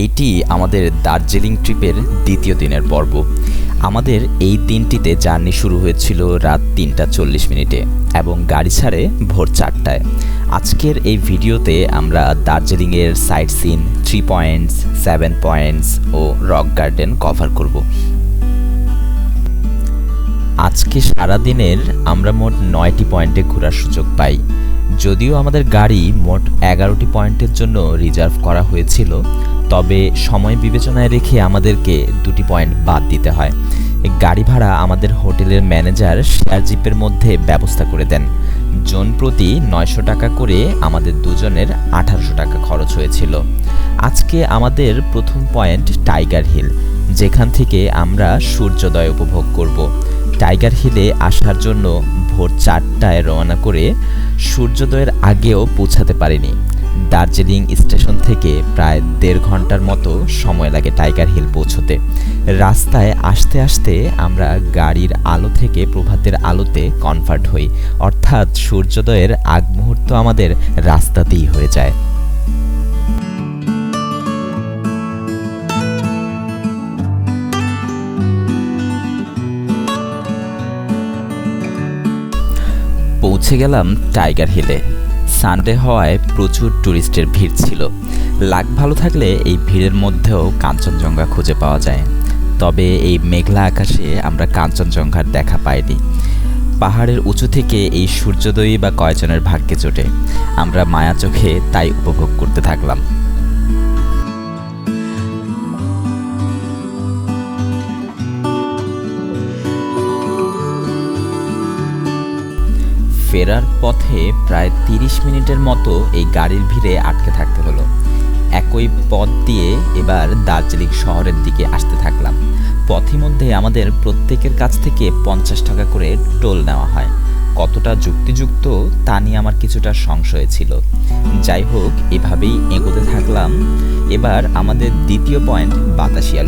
এইটি আমাদের দার্জিলিং ট্রিপের দ্বিতীয় দিনের পর্ব। আমাদের এই দিনটিতে জার্নি শুরু হয়েছিল রাত তিনটা চল্লিশ মিনিটে এবং গাড়ি ছাড়ে ভোর চারটায়। আজকের এই ভিডিওতে আমরা দার্জিলিংয়ের sightseeing, three points, seven points ও রক গার্ডেন কভার করব। আজকে সারাদিনের আমরা মোট নয়টি পয়েন্টে ঘোরার সুযোগ পাই। যদিও আমাদের গাড়ি মোট এগারোটি পয়েন্টের জন্য রিজার্ভ করা হয়েছিল তবে সময় বিবেচনায় রেখে আমাদেরকে দুটি পয়েন্ট বাদ দিতে হয়। গাড়ি ভাড়া আমাদের হোটেলের ম্যানেজার শেয়ার জিপের মধ্যে ব্যবস্থা করে দেন। জন প্রতি নয়শো টাকা করে আমাদের দুজনের আঠারোশো টাকা খরচ হয়েছিল। আজকে আমাদের প্রথম পয়েন্ট টাইগার হিল যেখান থেকে আমরা সূর্যোদয় উপভোগ করব। টাইগার হিলে আসার জন্য ভোর চারটায় রওনা করে সূর্যোদয়ের আগেও পৌঁছাতে পারিনি। দার্জিলিং স্টেশন থেকে প্রায় দেড় ঘণ্টার মতো সময় লাগে টাইগার হিল পৌঁছতে। রাস্তায় আসতে আসতে আমরা গাড়ির আলো থেকে প্রভাতের আলোতে কনভার্ট হই। অর্থাৎ সূর্যোদয়ের আগ মুহূর্ত আমাদের রাস্তাতেই হয়ে যায়। পৌঁছে গেলাম টাইগার হিলে। সানডে হওয়ায় প্রচুর ট্যুরিস্টের ভিড় ছিল। লাক ভালো থাকলে এই ভিড়ের মধ্যেও কাঞ্চনজঙ্ঘা খুঁজে পাওয়া যায়। তবে এই মেঘলা আকাশে আমরা কাঞ্চনজঙ্ঘার দেখা পাইনি। পাহাড়ের উঁচু থেকে এই সূর্যোদয়ী বা কয়জনের ভাগ্যে জোটে। আমরা মায়া চোখে তাই উপভোগ করতে থাকলাম। ফেরার পথে প্রায় তিরিশ মিনিটের মতো এই গাড়ির ভিড়ে আটকে থাকতে হলো। একই পথ দিয়ে এবার দার্জিলিং শহরের দিকে আসতে থাকলাম। পথিমধ্যে আমাদের প্রত্যেকের কাছ থেকে পঞ্চাশ টাকা করে টোল নেওয়া হয়। কতটা যুক্তিযুক্ত তা নিয়ে আমার কিছুটা সংশয় ছিল। যাই হোক, এভাবেই এগোতে থাকলাম। এবার আমাদের দ্বিতীয় পয়েন্ট বাতাসিয়া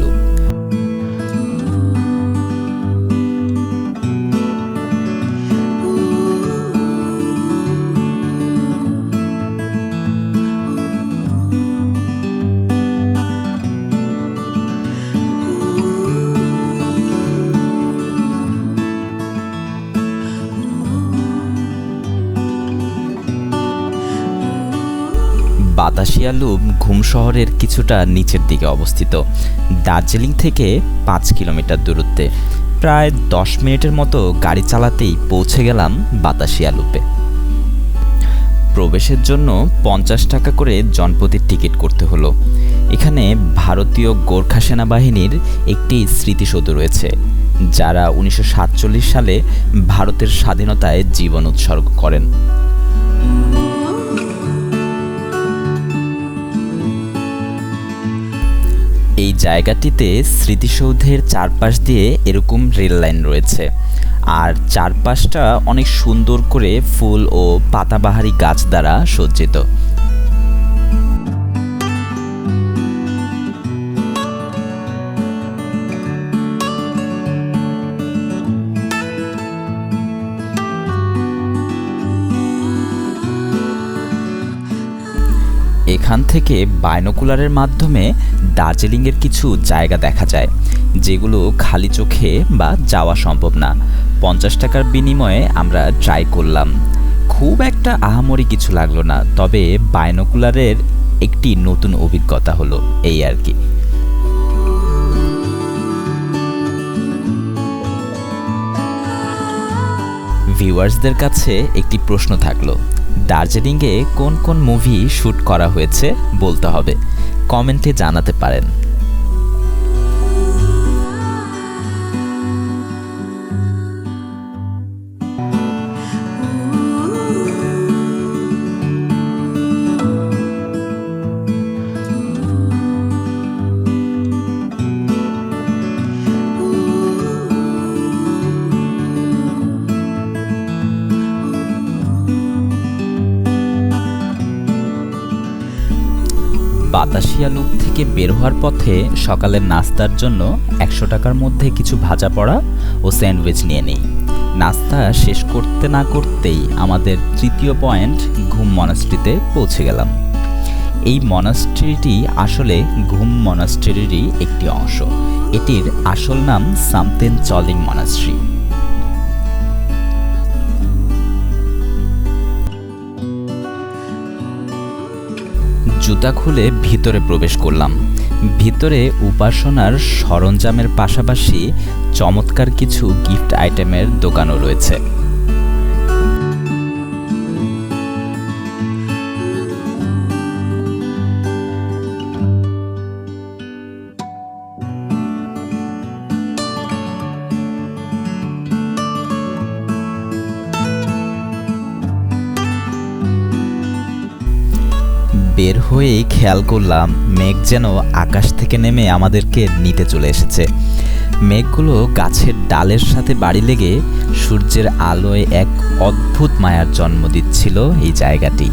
বাতাসিয়া লুপ ঘুম শহরের কিছুটা নিচের দিকে অবস্থিত। দার্জিলিং থেকে পাঁচ কিলোমিটার দূরত্বে। প্রায় দশ মিনিটের মতো গাড়ি চালাতেই পৌঁছে গেলাম বাতাসিয়া লুপে। প্রবেশের জন্য পঞ্চাশ টাকা করে জনপতির টিকিট করতে হলো। এখানে ভারতীয় গোর্খা সেনাবাহিনীর একটি স্মৃতিসৌধ রয়েছে, যারা উনিশশো সাতচল্লিশ সালে ভারতের স্বাধীনতায় জীবন উৎসর্গ করেন। এই জায়গাটিতে স্মৃতিসৌধের চারপাশ দিয়ে এরকম রেল লাইন রয়েছে। আর চারপাশটা অনেক সুন্দর করে ফুল ও পাতাবাহারি গাছ দ্বারা সজ্জিত। এখান থেকে বাইনোকুলারের মাধ্যমে দার্জিলিংয়ের কিছু জায়গা দেখা যায়, যেগুলো খালি চোখে বা যাওয়া সম্ভব না। পঞ্চাশ টাকার বিনিময়ে আমরা ট্রাই করলাম। খুব একটা আহামরি কিছু লাগল না, তবে বাইনোকুলারের একটি নতুন অভিজ্ঞতা হলো এই আর কি। ভিউয়ার্সদের কাছে একটি প্রশ্ন থাকল, দার্জিলিংয়ে কোন কোন মুভি শ্যুট করা হয়েছে বলতে হবে? কমেন্টে জানাতে পারেন। বাতাসিয়া লুপ থেকে বের হওয়ার পথে সকালের নাস্তার জন্য একশো টাকার মধ্যে কিছু ভাজা পড়া ও স্যান্ডউইচ নিয়ে নিই। নাস্তা শেষ করতে না করতেই আমাদের তৃতীয় পয়েন্ট, ঘুম মনাস্ট্রিতে পৌঁছে গেলাম। এই মনাস্ট্রিটি আসলে ঘুম মনাস্ট্রিরই একটি অংশ। এটির আসল নাম সামতেন চলিং মনাস্ট্রি জুতা খুলে ভিতরে প্রবেশ করলাম। ভিতরে উপাসনার সরঞ্জামের পাশাপাশি চমৎকার কিছু গিফট আইটেমের দোকানও রয়েছে। বের হয়েই খেয়াল করলাম মেঘ যেন আকাশ থেকে নেমে আমাদেরকে নিতে চলে এসেছে। মেঘগুলো গাছের ডালের সাথে বাড়ি লেগে সূর্যের আলোয় এক অদ্ভুত মায়ার জন্ম দিচ্ছিল এই জায়গাটি।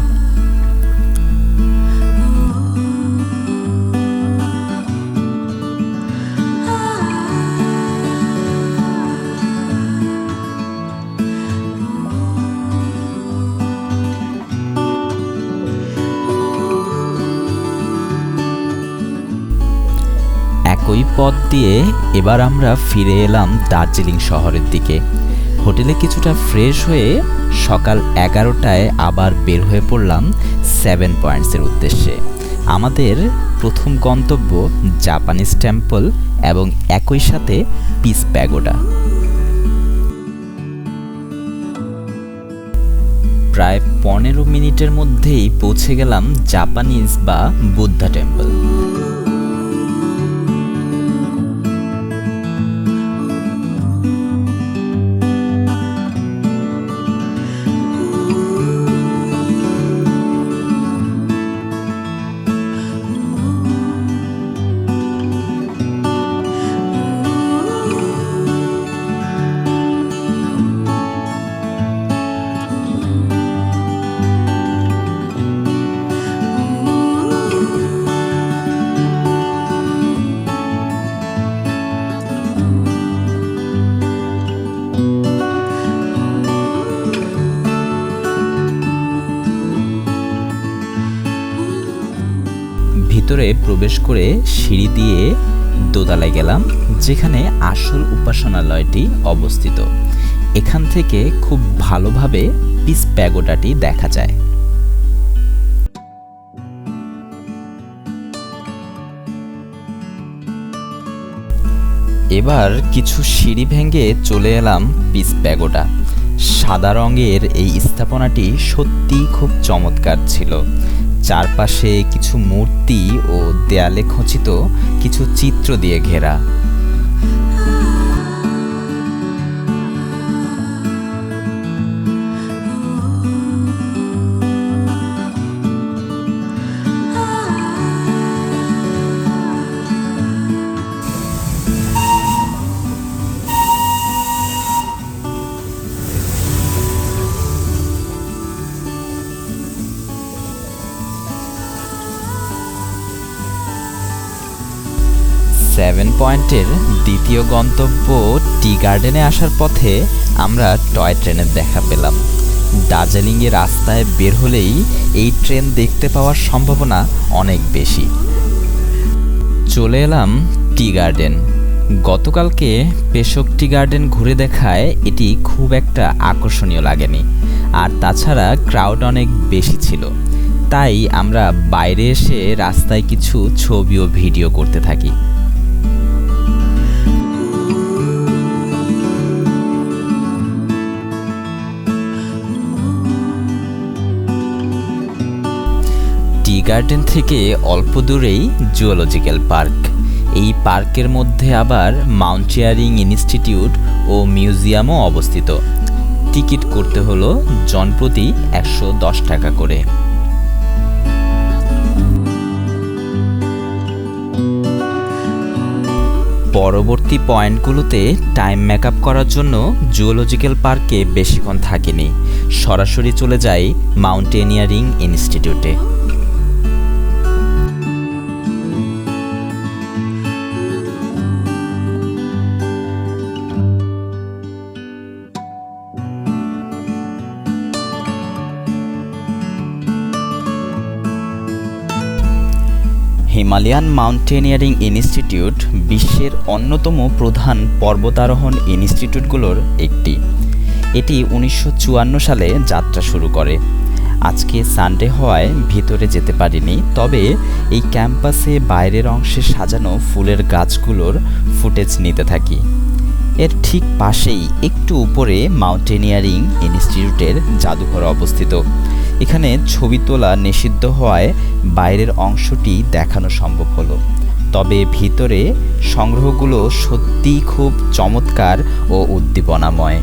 পথ দিয়ে এবার আমরা ফিরে এলাম দার্জিলিং শহরের দিকে। হোটেলে কিছুটা ফ্রেশ হয়ে সকাল এগারোটায় আবার বের হয়ে পড়লাম সেভেন পয়েন্টসের উদ্দেশ্যে। আমাদের প্রথম গন্তব্য জাপানিজ টেম্পল এবং একই সাথে পিস প্যাগোডা। প্রায় পনেরো মিনিটের মধ্যেই পৌঁছে গেলাম জাপানিজ বা বুদ্ধা টেম্পল। ভিতরে প্রবেশ করে সিঁড়ি দিয়ে দোতলায় গেলাম, যেখানে আসল উপাসনালয়টি অবস্থিত। এখান থেকে খুব ভালোভাবে পিস প্যাগোডাটি দেখা যায়। এবার কিছু সিঁড়ি ভেঙে চলে এলাম পিস প্যাগোডা সাদা রঙের এই স্থাপনাটি সত্যিই খুব চমৎকার ছিল। চারপাশে কিছু মূর্তি ও দেয়ালে খচিত কিছু চিত্র দিয়ে ঘেরা। পয়েন্টের দ্বিতীয় গন্তব্য টি গার্ডেনে আসার পথে আমরা টয় ট্রেনের দেখা পেলাম। দার্জিলিংয়ে রাস্তায় বের হলেই এই ট্রেন দেখতে পাওয়ার সম্ভাবনা অনেক বেশি। চলে এলাম টি গার্ডেন। গতকালকে পেশক টি গার্ডেন ঘুরে দেখায় এটি খুব একটা আকর্ষণীয় লাগেনি। আর তাছাড়া ক্রাউড অনেক বেশি ছিল। তাই আমরা বাইরে এসে রাস্তায় কিছু ছবি ও ভিডিও করতে থাকি। গার্ডেন থেকে অল্প দূরেই জুওলজিক্যাল পার্ক। এই পার্কের মধ্যে আবার মাউন্টেয়ারিং ইনস্টিটিউট ও মিউজিয়ামও অবস্থিত। টিকিট করতে হলো জনপ্রতি একশো দশ টাকা করে। পরবর্তী পয়েন্টগুলোতে টাইম মেকআপ করার জন্য জুওলজিক্যাল পার্কে বেশিক্ষণ থাকিনি। সরাসরি চলে যাই মাউন্টেনিয়ারিং ইনস্টিটিউটে। হিমালয়ান মাউন্টেনিয়ারিং ইনস্টিটিউট বিশ্বের অন্যতম প্রধান পর্বতারোহণ ইনস্টিটিউটগুলোর একটি। এটি উনিশশো চুয়ান্ন সালে যাত্রা শুরু করে। আজকে সানডে হওয়ায় ভিতরে যেতে পারিনি, তবে এই ক্যাম্পাসে বাইরের অংশে সাজানো ফুলের গাছগুলোর ফুটেজ নিতে থাকি। এর ঠিক পাশেই একটু উপরে মাউন্টেনিয়ারিং ইনস্টিটিউটের জাদুঘর অবস্থিত। এখানে ছবি তোলা নিষিদ্ধ হওয়ায় বাইরের অংশটি দেখানো সম্ভব হলো। তবে ভিতরে সংগ্রহগুলো সত্যিই খুব চমৎকার ও উদ্দীপনাময়।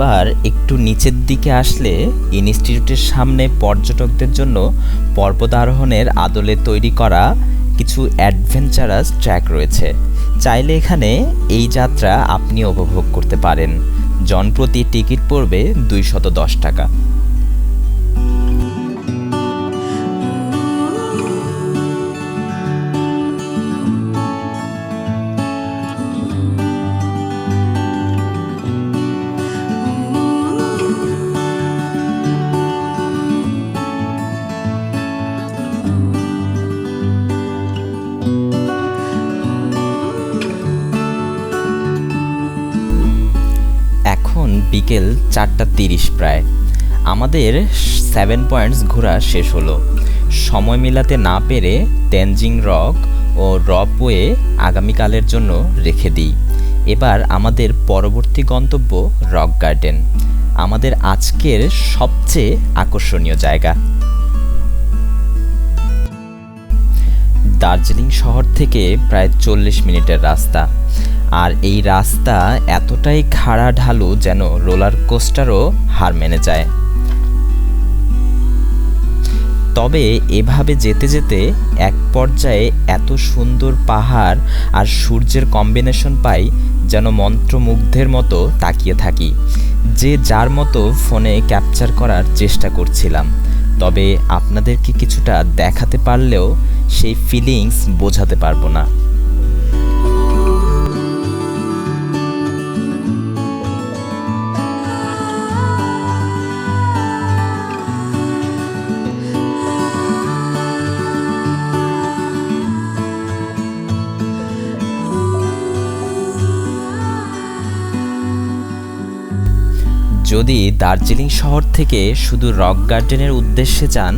এবার একটু নিচের দিকে আসলে ইনস্টিটিউটের সামনে পর্যটকদের জন্য পর্বতারোহণের আদলে তৈরি করা কিছু অ্যাডভেঞ্চারাস ট্র্যাক রয়েছে। চাইলে এখানে এই যাত্রা আপনি উপভোগ করতে পারেন। জনপ্রতি টিকিট পড়বে দশ টাকা। চারটা তিরিশ প্রায়। আমাদের সেভেন পয়েন্টস ঘোরা শেষ হলো। সময় মেলাতে না পেরে তেনজিং রক ও রপওয়ে আগামীকালের জন্য রেখে দিই। এবার আমাদের পরবর্তী গন্তব্য রক গার্ডেন আমাদের আজকের সবচেয়ে আকর্ষণীয় জায়গা। দার্জিলিং শহর থেকে প্রায় চল্লিশ মিনিটের রাস্তা। আর এই রাস্তা এতটাই খাড়া ঢালু যেন রোলার কোস্টারও হার মেনে যায়। তবে এভাবে যেতে যেতে এক পর্যায়ে এত সুন্দর পাহাড় আর সূর্যের কম্বিনেশন পাই যেন মন্ত্রমুগ্ধের মতো তাকিয়ে থাকি, যে যার মতো ফোনে ক্যাপচার করার চেষ্টা করছিলাম। তবে আপনাদেরকে কিছুটা দেখাতে পারলেও সেই ফিলিংস বোঝাতে পারব না। যদি দার্জিলিং শহর থেকে শুধু রক গার্ডেনের উদ্দেশ্যে যান,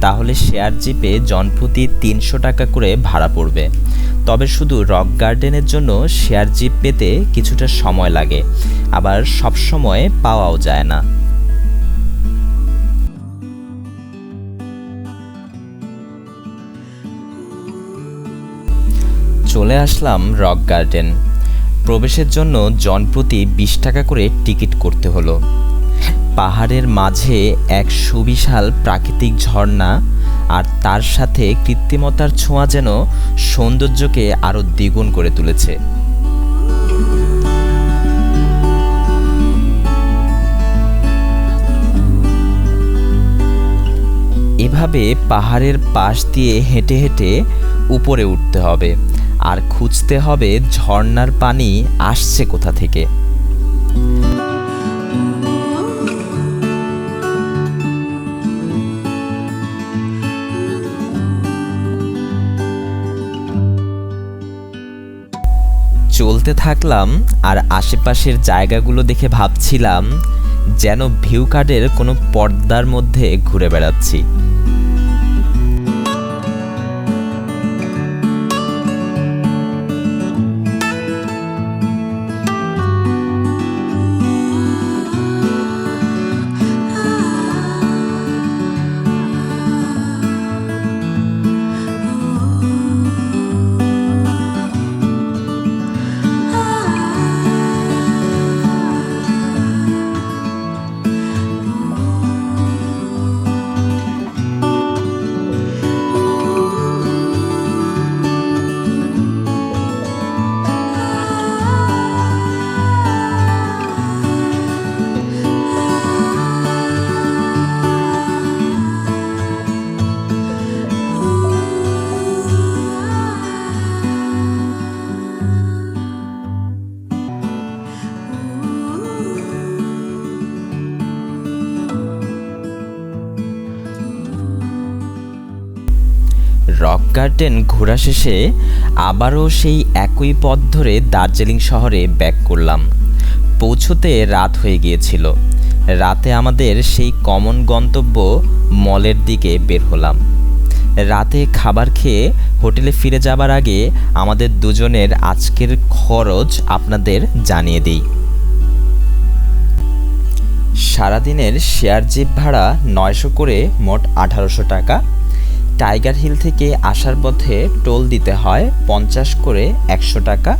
তাহলে শেয়ার জিপে জনপ্রতি তিনশো টাকা করে ভাড়া পড়বে। তবে শুধু রক গার্ডেনের জন্য শেয়ার জিপ পেতে কিছুটা সময় লাগে, আবার সব সময় পাওয়াও যায় না। চলে আসলাম রক গার্ডেন। প্রবেশের জন্য জনপ্রতি বিশ টাকা করে টিকিট করতে হলো। পাহাড়ের মাঝে এক সুবিশাল প্রাকৃতিক ঝর্ণা আর তার সাথে কৃত্রিমতার ছোঁয়া যেন সৌন্দর্যকে আরও দ্বিগুণ করে তুলেছে। এভাবে পাহাড়ের পাশ দিয়ে হেঁটে হেঁটে উপরে উঠতে হবে। আর খুঁজতে হবে ঝর্ণার পানি আসছে কোথা থেকে। চলতে থাকলাম আর আশেপাশের জায়গাগুলো দেখে ভাবছিলাম, যেন ভিউ কার্ডের কোনো পর্দার মধ্যে ঘুরে বেড়াচ্ছি। গার্ডেন ঘোরা শেষে আবারও সেই একই পথ ধরে দার্জিলিং শহরে ব্যাক করলাম। পৌঁছতে রাত হয়ে গিয়েছিল। রাতে আমাদের সেই কমন গন্তব্য মলের দিকে বের হলাম। রাতে খাবার খেয়ে হোটেলে ফিরে যাবার আগে আমাদের দুজনের আজকের খরচ আপনাদের জানিয়ে দিই। সারাদিনের শেয়ার জিপ ভাড়া নয়শো করে মোট আঠারোশো টাকা। টাইগার হিল থেকে আসার পথে টোল দিতে হয় পঞ্চাশ করে একশো টাকা।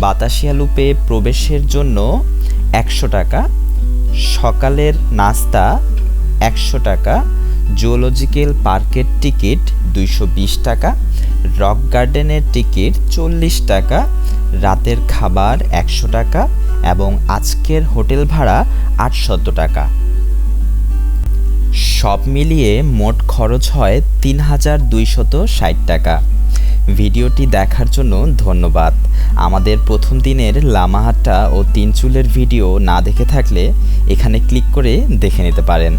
বাতাসিয়া লুপে প্রবেশের জন্য একশো টাকা। সকালের নাস্তা একশো টাকা। জুওলজিক্যাল পার্কের টিকিট দুইশো বিশ টাকা। রক গার্ডেনের টিকিট চল্লিশ টাকা। রাতের খাবার একশো টাকা এবং আজকের হোটেল ভাড়া আটশত টাকা। সব মিলিয়ে মোট খরচ হয় তিন হাজার দুইশত ষাট টাকা। ভিডিওটি দেখার জন্য ধন্যবাদ। আমাদের প্রথম দিনের লামাহাট্টা ও তিন চুলের ভিডিও না দেখে থাকলে এখানে ক্লিক করে দেখে নিতে পারেন।